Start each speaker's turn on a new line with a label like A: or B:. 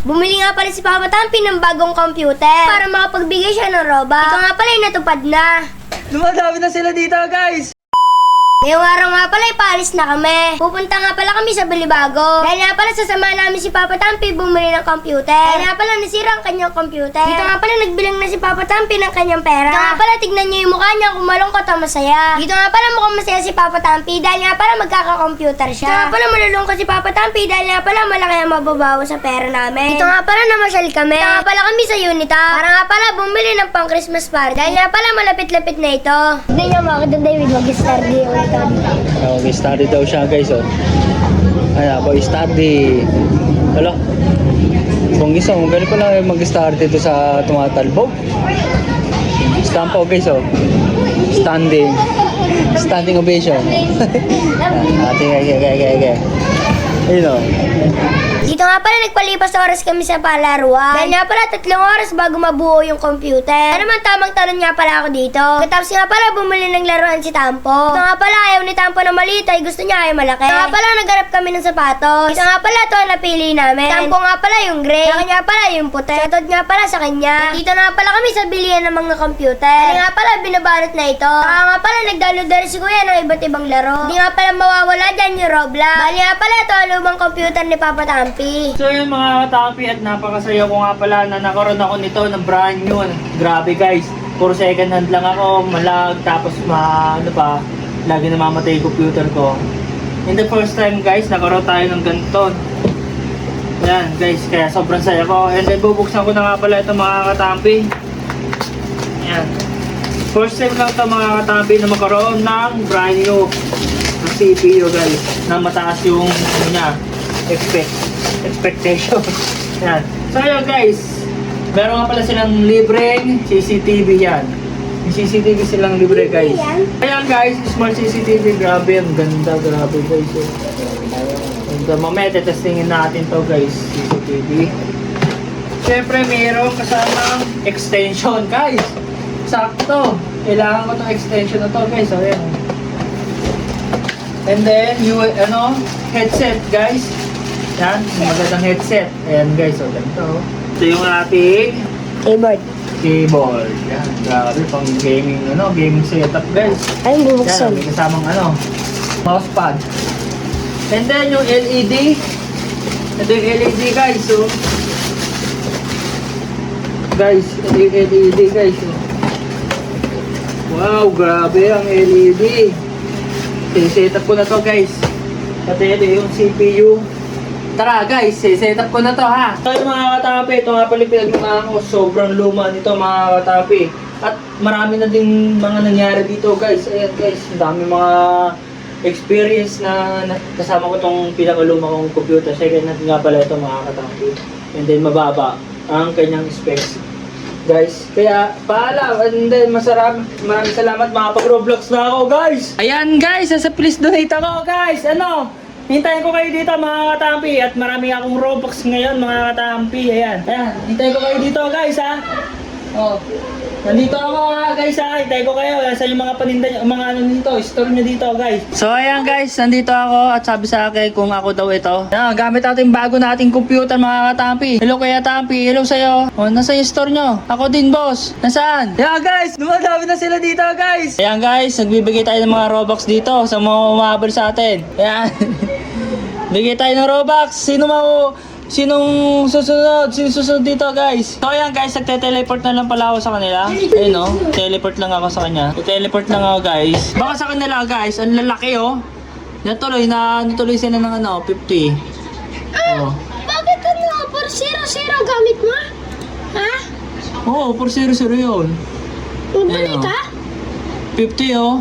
A: Bumili nga pala si Papa Tampi ng bagong computer para makapagbigay siya ng robot. Ito nga pala yung natupad na.
B: Dumadami na sila dito, guys!
A: Ngayong araw nga pala, ipaalis na kami. Pupunta nga pala kami sa Balibago. Dahil nga pala sasama namin si Papa Tampi bumili ng computer. Dahil nga pala nasira ang kanyang computer. Dito nga pala nagbilang na si Papa Tampi ng kanyang pera. Dito nga pala tignan niyo yung mukha niya kung malungkot o masaya. Dito nga pala mukhang masaya si Papa Tampi dahil nga pala magkaka-computer siya. Dito nga pala malulungkot si Papa Tampi dahil nga pala malaki ang mababawa sa pera namin. Dito nga pala namasyal kami. Dito nga pala kami sa Unita. Para nga pala bumili ng pang Christmas party. Dahil nga pala malapit-lapit na ito. Tignan niyo mga kadang David, mag-start ulit dito.
B: Oh, may study daw siya, guys, oh. Ayan, boy, study. Hala. Kung kung ganun pa lang mag-start dito sa tumatalbog. Stamp po, guys, oh. Standing. Standing ovation. Ate, okay, okay, okay, okay. Ayun, oh.
A: Dito nga pala nagpalipas oras kami sa palaruan. Dahil nga pala tatlong oras bago mabuo yung computer. Ano man tamang talon nga pala ako dito. Katapos nga pala bumili ng laruan si Tampo. Ito nga pala ayaw ni Tampo na maliit ay gusto niya ay malaki. Ito nga pala naghanap kami ng sapatos. Ito nga pala ito ang napili namin. Tampo nga pala yung gray. Sa kanya pala yung puti. Shoutout nga pala sa kanya. Dito nga pala kami sa bilihan ng mga computer. Kaya nga pala binabalot na ito. Saka nga pala nagdalo-dalo si Kuya ng iba't ibang laro. Hindi nga pala mawawala dyan yung Roblox. Bali nga pala ito ang lumang computer ni Papa Tampi.
B: So yun mga katapi at napakasaya ko nga pala na nakaroon ako nito ng brand new. Grabe guys, puro second hand lang ako, malag, tapos ma, ano pa, lagi namamatay yung computer ko. In the first time guys, nakaroon tayo ng ganito. Yan guys, kaya sobrang saya ko. And then bubuksan ko na nga pala ito mga katampi. Yan. First time lang ito mga katampi na magkaroon ng brand new na CPU guys, na mataas yung ano niya, expect expectation. yan. So yun guys, meron nga pala silang libreng CCTV yan. May CCTV silang libre guys. Ayan guys, smart CCTV, grabe, ang ganda, grabe guys. And uh, mamaya tetestingin natin to guys, CCTV. Siyempre, mayroong kasamang extension guys. Sakto. Kailangan ko tong extension na to guys. So, ayan. And then, you, ano, headset guys. Yan, magandang headset. Ayan guys, so ganito. Ito yung ating
A: Keyboard.
B: keyboard. Yan, grabe pang gaming, ano, gaming setup guys.
A: Ay,
B: Yan, may kasamang ano, mousepad. And then yung LED. Ito yung LED guys, so. Guys, ito yung LED guys. So. Wow, grabe ang LED. Set up ko na to guys. Pati ito yung CPU. Tara guys, set up ko na to ha. So yung mga katapi, ito nga pala pinagmamahan ko. Sobrang luma nito mga katapi. At marami na din mga nangyari dito guys. Ayan guys, ang dami mga experience na, na kasama ko tong pinakaluma kong computer. Second hand nga pala ito mga katapi. And then mababa ang kanyang specs. Guys, kaya paalam and then masarap. Maraming salamat. Makapag-roblox na ako guys. Ayan guys, sa please donate ako guys. Ano, hintayin ko kayo dito mga katampi. At marami akong robux ngayon mga katampi. Ayan, ayan, hintayin ko kayo dito guys ha? Oh, nandito ako guys ha. Hintayin ko kayo, sa yung mga paninda nyo, mga ano dito, store nyo dito guys. So ayan guys, nandito ako at sabi sa akin kung ako daw ito. Ayan, gamit natin bago nating computer mga katampi. Hello kuya Tampi, hello sa'yo. Oh, nasa yung store nyo? Ako din boss, nasaan? Ayan guys, dumadami na sila dito guys. Ayan guys, nagbibigay tayo ng mga robux dito sa mga umabol sa atin. Ayan. Bigay tayo ng robux, sino mau Sinong susunod? Sino susunod dito guys? So ayan guys, nagte-teleport na lang pala ako sa kanila. Ayun no, teleport lang ako sa kanya. Teleport lang ako guys. Baka sa kanila guys, ang lalaki oh. Natuloy na, natuloy sila ng ano, 50. Oh.
A: Bakit ano? Por zero-zero gamit mo? Ha?
B: Oo, oh, por zero zero yun.
A: Bumalik
B: Ayun, oh.
A: ka?
B: 50 oh.